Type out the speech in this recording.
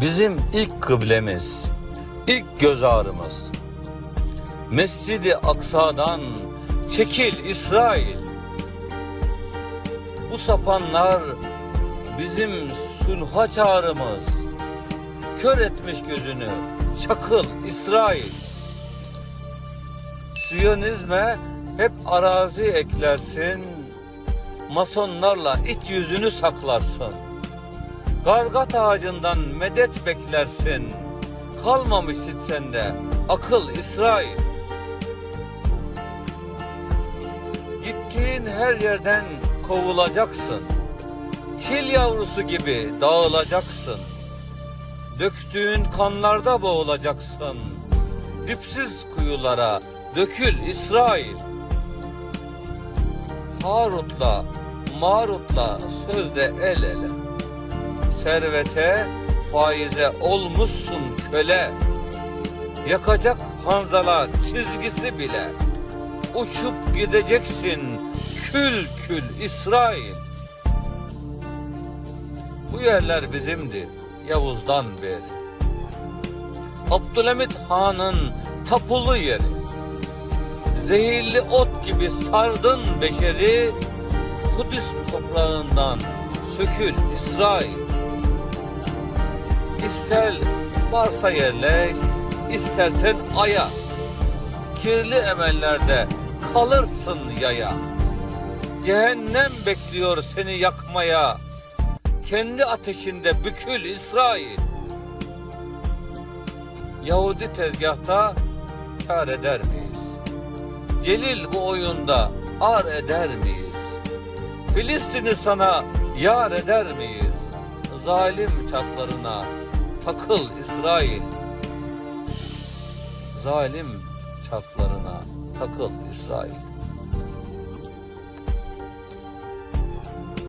Bizim ilk kıblemiz, ilk göz ağrımız. Mescidi Aksa'dan çekil İsrail. Bu sapanlar bizim sulha çağrımız. Kör etmiş gözünü, çakıl İsrail. Siyonizme hep arazi eklersin, masonlarla iç yüzünü saklarsın. Gargat ağacından medet beklersin. Kalmamış hiç sende akıl İsrail. Gittiğin her yerden kovulacaksın. Çil yavrusu gibi dağılacaksın. Döktüğün kanlarda boğulacaksın. Dipsiz kuyulara dökül İsrail. Harut'la, Marut'la sözde el ele. Servete, faize olmuşsun köle. Yakacak hanzala çizgisi bile. Uçup gideceksin kül kül İsrail. Bu yerler bizimdi Yavuz'dan beri. Abdülhamit Han'ın tapulu yeri. Zehirli ot gibi sardın beşeri, Kudüs toprağından sökül İsrail. İster varsa yerleş, istersen aya. Kirli emellerde kalırsın yaya. Cehennem bekliyor seni yakmaya. Kendi ateşinde bükül İsrail. Yahudi tezgahta kar eder miyiz? Celil bu oyunda ar eder miyiz? Filistin'i sana yar eder miyiz? Zalim çaplarına takıl İsrail. Zalim çaplarına takıl İsrail.